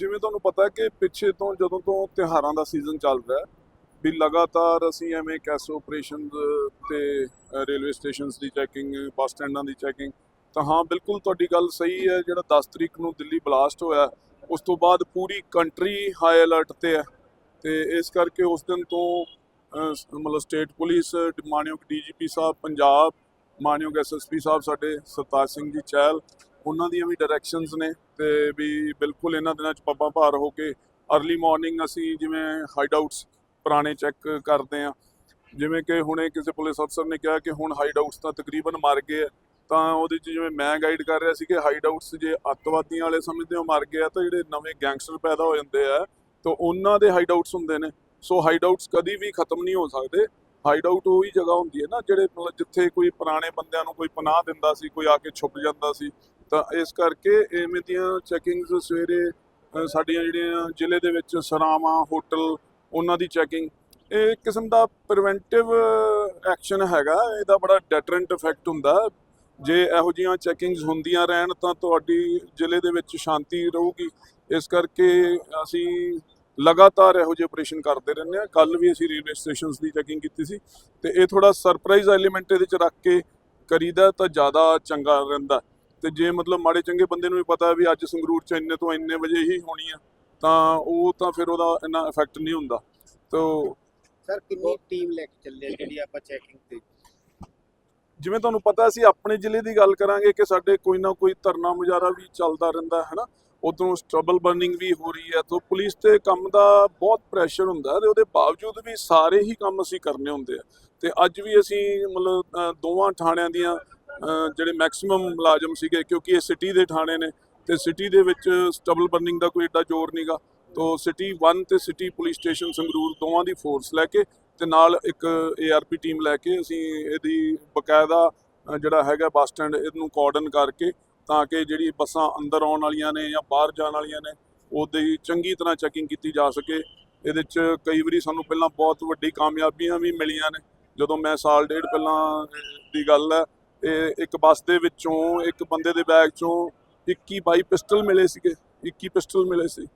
ਜਿਵੇਂ ਤੁਹਾਨੂੰ ਪਤਾ ਹੈ ਕਿ ਪਿੱਛੇ ਤੋਂ ਜਦੋਂ ਤੋਂ ਤਿਉਹਾਰਾਂ ਦਾ ਸੀਜ਼ਨ ਚੱਲ ਰਿਹਾ ਵੀ ਲਗਾਤਾਰ ਅਸੀਂ ਐਵੇਂ ਕੈਸ ਆਪਰੇਸ਼ਨਸ ਤੇ ਰੇਲਵੇ ਸਟੇਸ਼ਨਸ ਦੀ ਚੈਕਿੰਗ ਬੱਸ ਸਟੈਂਡਾਂ ਦੀ ਚੈਕਿੰਗ ਤਾਂ ਹਾਂ, ਬਿਲਕੁਲ ਤੁਹਾਡੀ ਗੱਲ ਸਹੀ ਹੈ, ਜਿਹੜਾ 10 ਤਰੀਕ ਨੂੰ ਦਿੱਲੀ ਬਲਾਸਟ ਹੋਇਆ, ਉਸ ਤੋਂ ਬਾਅਦ ਪੂਰੀ ਕੰਟਰੀ ਹਾਈ ਅਲਰਟ ਤੇ ਹੈ, ਤੇ ਇਸ ਕਰਕੇ ਉਸ ਦਿਨ ਤੋਂ ਮਤਲਬ ਸਟੇਟ ਪੁਲਿਸ ਮਾਨਯੋਗ ਡੀਜੀਪੀ ਸਾਹਿਬ, ਪੰਜਾਬ, ਮਾਨਯੋਗ ਐਸਐਸਪੀ ਸਾਹਿਬ ਸਾਡੇ, ਸਰਤਾਜ ਸਿੰਘ ਜੀ ਚਹਿਲ ਉਹਨਾਂ ਦੀਆਂ ਵੀ ਡਾਇਰੈਕਸ਼ਨਸ ਨੇ ਤੇ ਵੀ ਬਿਲਕੁਲ ਇਹਨਾਂ ਦਿਨਾਂ 'ਚ ਪੱਬਾਂ ਭਾਰ ਹੋ ਕੇ अर्ਲੀ ਮਾਰਨਿੰਗ ਅਸੀਂ ਜਿਵੇਂ ਹਾਈਡ ਆਊਟਸ ਪੁਰਾਣੇ ਚੈੱਕ ਕਰਦੇ ਆ ਜਿਵੇਂ ਕਿ ਹੁਣੇ ਕਿਸੇ ਪੁਲਿਸ ਅਫਸਰ ਨੇ ਕਿਹਾ ਕਿ ਹੁਣ ਹਾਈਡ ਆਊਟਸ ਤਾਂ ਤਕਰੀਬਨ ਮਰ ਗਏ ਆ, ਤਾਂ ਉਹਦੇ 'ਚ ਜਿਵੇਂ ਮੈਂ ਗਾਈਡ ਕਰ ਰਿਹਾ ਸੀ ਕਿ ਹਾਈਡ ਆਊਟਸ ਜੇ ਅੱਤਵਾਦੀਆਂ ਵਾਲੇ ਸਮਝਦੇ ਹੋ ਮਰ ਗਏ ਆ, ਤਾਂ ਜਿਹੜੇ ਨਵੇਂ ਗੈਂਗਸਟਰ ਪੈਦਾ ਹੋ ਜਾਂਦੇ ਆ, ਤਾਂ ਉਹਨਾਂ ਦੇ ਹਾਈਡ ਆਊਟਸ ਹੁੰਦੇ ਨੇ। ਸੋ ਹਾਈਡ ਆਊਟਸ ਕਦੀ ਵੀ ਖਤਮ ਨਹੀਂ ਹੋ ਸਕਦੇ। ਹਾਈਡ ਆਊਟ ਉਹੀ ਜਗ੍ਹਾ ਹੁੰਦੀ ਹੈ ਨਾ, ਜਿਹੜੇ ਮਤਲਬ ਜਿੱਥੇ ਕੋਈ ਪੁਰਾਣੇ ਬੰਦਿਆਂ ਨੂੰ ਕੋਈ ਪਨਾਹ ਦਿੰਦਾ ਸੀ, ਕੋਈ ਆ ਕੇ ਛੁਪ ਜਾਂਦਾ ਸੀ, ਤਾਂ ਇਸ ਕਰਕੇ ਐਵੇਂ ਦੀਆਂ ਚੈਕਿੰਗਸ ਸਵੇਰੇ ਸਾਡੀਆਂ ਜਿਹੜੀਆਂ ਜ਼ਿਲ੍ਹੇ ਦੇ ਵਿੱਚ ਸਰਾਵਾਂ, ਹੋਟਲ, ਉਹਨਾਂ ਦੀ ਚੈਕਿੰਗ ਇਹ ਇੱਕ ਕਿਸਮ ਦਾ ਪ੍ਰੀਵੈਂਟਿਵ ਐਕਸ਼ਨ ਹੈਗਾ, ਇਹਦਾ ਬੜਾ ਡੈਟਰੈਂਟ ਇਫੈਕਟ ਹੁੰਦਾ। ਜੇ ਇਹੋ ਜੀਆਂ ਚੈਕਿੰਗਸ ਹੁੰਦੀਆਂ ਰਹਿਣ, ਤਾਂ ਤੁਹਾਡੀ ਜ਼ਿਲ੍ਹੇ ਦੇ ਵਿੱਚ ਸ਼ਾਂਤੀ ਰਹੂਗੀ। ਇਸ ਕਰਕੇ ਅਸੀਂ ਲਗਾਤਾਰ ਇਹੋ ਜਿਹੇ ਆਪਰੇਸ਼ਨ ਕਰਦੇ ਰਹਿੰਦੇ ਹਾਂ। ਕੱਲ ਵੀ ਅਸੀਂ ਰੇਲਵੇ ਸਟੇਸ਼ਨਸ ਦੀ ਚੈਕਿੰਗ ਕੀਤੀ ਸੀ ਤੇ ਇਹ ਥੋੜਾ ਸਰਪ੍ਰਾਈਜ਼ ਐਲੀਮੈਂਟ ਇਹਦੇ ਚ ਰੱਖ ਕੇ ਕਰੀਦਾ ਤਾਂ ਜ਼ਿਆਦਾ ਚੰਗਾ ਰਹਿੰਦਾ। ਤੇ ਜੇ ਮਤਲਬ ਮਾੜੇ ਚੰਗੇ ਬੰਦੇ ਨੂੰ ਵੀ ਪਤਾ ਵੀ ਅੱਜ ਸੰਗਰੂਰ ਚ ਇੰਨੇ ਤੋਂ ਇੰਨੇ ਵਜੇ ਹੀ ਹੋਣੀ ਆ ਤਾਂ ਉਹ ਤਾਂ ਫਿਰ ਉਹਦਾ ਇੰਨਾ ਇਫੈਕਟ ਨਹੀਂ ਹੁੰਦਾ। ਤੋ ਸਰ ਕਿੰਨੀ ਟੀਮ ਲੈ ਕੇ ਚੱਲੇ ਆ ਜਿਹੜੀ ਆਪਾਂ ਚੈਕਿੰਗ ਤੇ? ਜਿਵੇਂ ਤੁਹਾਨੂੰ ਪਤਾ ਅਸੀਂ ਆਪਣੇ ਜ਼ਿਲ੍ਹੇ ਦੀ ਗੱਲ ਕਰਾਂਗੇ ਕਿ ਸਾਡੇ ਕੋਈ ਨਾ ਕੋਈ ਧਰਨਾ ਮੁਜ਼ਾਹਰਾ ਵੀ ਚੱਲਦਾ ਰਹਿੰਦਾ ਹੈ ਨਾ ਉਦੋਂ ਸਟਰਬਲ ਬਰਨਿੰਗ ਵੀ ਹੋ ਰਹੀ ਹੈ, ਤਾਂ ਪੁਲਿਸ ਤੇ ਕੰਮ ਦਾ ਬਹੁਤ ਪ੍ਰੈਸ਼ਰ ਹੁੰਦਾ ਹੈ ਤੇ ਉਹਦੇ ਬਾਵਜੂਦ ਵੀ ਸਾਰੇ ਹੀ ਕੰਮ ਅਸੀਂ ਕਰਨੇ ਹੁੰਦੇ ਆ। ਤੇ ਅੱਜ ਵੀ ਅਸੀਂ ਮਤਲਬ ਦੋਵਾਂ ਥਾਣਿਆਂ ਦੀਆਂ ਜਿਹੜੇ ਮੈਕਸਿਮਮ ਮੁਲਾਜ਼ਮ ਸੀਗੇ, ਕਿਉਂਕਿ ਇਹ ਸਿਟੀ ਦੇ ਥਾਣੇ ਨੇ, ਤੇ ਸਿਟੀ ਦੇ ਵਿੱਚ ਸਟਰਬਲ ਬਰਨਿੰਗ ਦਾ ਕੋਈ ਏਡਾ ਜ਼ੋਰ ਨਹੀਂਗਾ ਤੋਂ ਸਿਟੀ 1 ਤੇ ਸਿਟੀ ਪੁਲਿਸ ਸਟੇਸ਼ਨ ਸੰਗਰੂਰ ਦੋਵਾਂ ਦੀ ਫੋਰਸ ਲੈ ਕੇ ਤੇ ਨਾਲ ਇੱਕ ਏਆਰਪੀ ਟੀਮ ਲੈ ਕੇ ਅਸੀਂ ਇਹਦੀ ਬਕਾਇਦਾ ਜਿਹੜਾ ਹੈਗਾ ਬੱਸ ਸਟੈਂਡ, ਇਹਨੂੰ ਕੋਆਰਡਨ ਕਰਕੇ ਤਾਂ ਕਿ ਜਿਹੜੀ ਬੱਸਾਂ ਅੰਦਰ ਆਉਣ ਵਾਲੀਆਂ ਨੇ ਜਾਂ ਬਾਹਰ ਜਾਣ ਵਾਲੀਆਂ ਨੇ, ਉਹਦੀ ਚੰਗੀ ਤਰ੍ਹਾਂ ਚੈਕਿੰਗ ਕੀਤੀ ਜਾ ਸਕੇ। ਇਹਦੇ 'ਚ ਕਈ ਵਾਰੀ ਸਾਨੂੰ ਪਹਿਲਾਂ ਬਹੁਤ ਵੱਡੀ ਕਾਮਯਾਬੀਆਂ ਵੀ ਮਿਲੀਆਂ ਨੇ। ਜਦੋਂ ਮੈਂ ਸਾਲ ਡੇਢ ਪਹਿਲਾਂ ਦੀ ਗੱਲ ਹੈ, ਇਹ ਇੱਕ ਬੱਸ ਦੇ ਵਿੱਚੋਂ ਇੱਕ ਬੰਦੇ ਦੇ ਬੈਗ ਚੋਂ 21 22 ਪਿਸਟਲ ਮਿਲੇ ਸੀਗੇ 21 ਪਿਸਟਲ ਮਿਲੇ ਸੀ।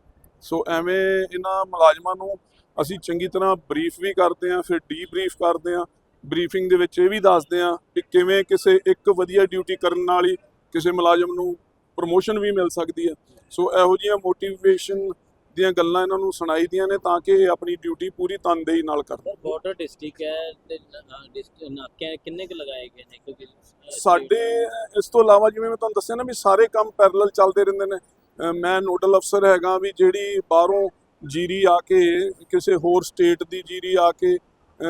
ਸੋ ਐਵੇਂ ਇਹਨਾਂ ਮੁਲਾਜ਼ਮਾਂ ਨੂੰ ਅਸੀਂ ਚੰਗੀ ਤਰ੍ਹਾਂ ਬਰੀਫ ਵੀ ਕਰਦੇ ਹਾਂ, ਫਿਰ ਡੀਬਰੀਫ ਕਰਦੇ ਹਾਂ। ਬਰੀਫਿੰਗ ਦੇ ਵਿੱਚ ਇਹ ਵੀ ਦੱਸਦੇ ਹਾਂ ਕਿ ਕਿਵੇਂ ਕਿਸੇ ਇੱਕ ਵਧੀਆ ਡਿਊਟੀ ਕਰਨ ਨਾਲ ਹੀ ਕਿਸੇ ਮੁਲਾਜ਼ਮ ਨੂੰ ਪ੍ਰਮੋਸ਼ਨ ਵੀ ਮਿਲ ਸਕਦੀ ਹੈ। ਸੋ ਇਹੋ ਜਿਹੀਆਂ ਮੋਟੀਵੇਸ਼ਨ ਦੀਆਂ ਗੱਲਾਂ ਇਹਨਾਂ ਨੂੰ ਸੁਣਾਈ ਦੀਆਂ ਨੇ ਤਾਂ ਕਿ ਇਹ ਆਪਣੀ ਡਿਊਟੀ ਪੂਰੀ ਤਨਦੇਹੀ ਨਾਲ ਕਰਨ। ਬਾਰਡਰ ਡਿਸਟ੍ਰਿਕਟ ਹੈ ਤੇ ਡਿਸਟ੍ਰਿਕਟ ਨਾਕੇ ਕਿੰਨੇ ਕੁ ਲਗਾਏ ਗਏ ਨੇ? ਕਿਉਂਕਿ ਸਾਡੇ ਇਸ ਤੋਂ ਇਲਾਵਾ ਜਿਵੇਂ ਮੈਂ ਤੁਹਾਨੂੰ ਦੱਸਿਆ ਨਾ ਵੀ ਸਾਰੇ ਕੰਮ ਪੈਰਲਲ ਚੱਲਦੇ ਰਹਿੰਦੇ ਨੇ। ਮੈਂ ਨੋਡਲ ਅਫਸਰ ਹੈਗਾ ਵੀ ਜਿਹੜੀ ਬਾਹਰੋਂ ਜੀਰੀ ਆ ਕੇ ਕਿਸੇ ਹੋਰ ਸਟੇਟ ਦੀ ਜੀਰੀ ਆ ਕੇ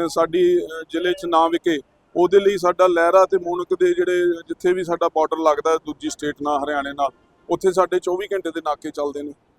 ਸਾਡੀ ਜ਼ਿਲ੍ਹੇ 'ਚ ਨਾ ਵਿਕੇ। ਉਹਦੇ ਲਈ ਸਾਡਾ ਲਹਿਰਾ ਤੇ ਮੂਨਕ ਦੇ ਜਿਹੜੇ ਜਿੱਥੇ ਵੀ ਸਾਡਾ ਬਾਰਡਰ ਲੱਗਦਾ ਦੂਜੀ ਸਟੇਟ ਨਾਲ, ਹਰਿਆਣੇ ਨਾਲ, ਉੱਥੇ ਸਾਡੇ 24 ਘੰਟੇ ਦੇ ਨਾਕੇ ਚੱਲਦੇ ਨੇ।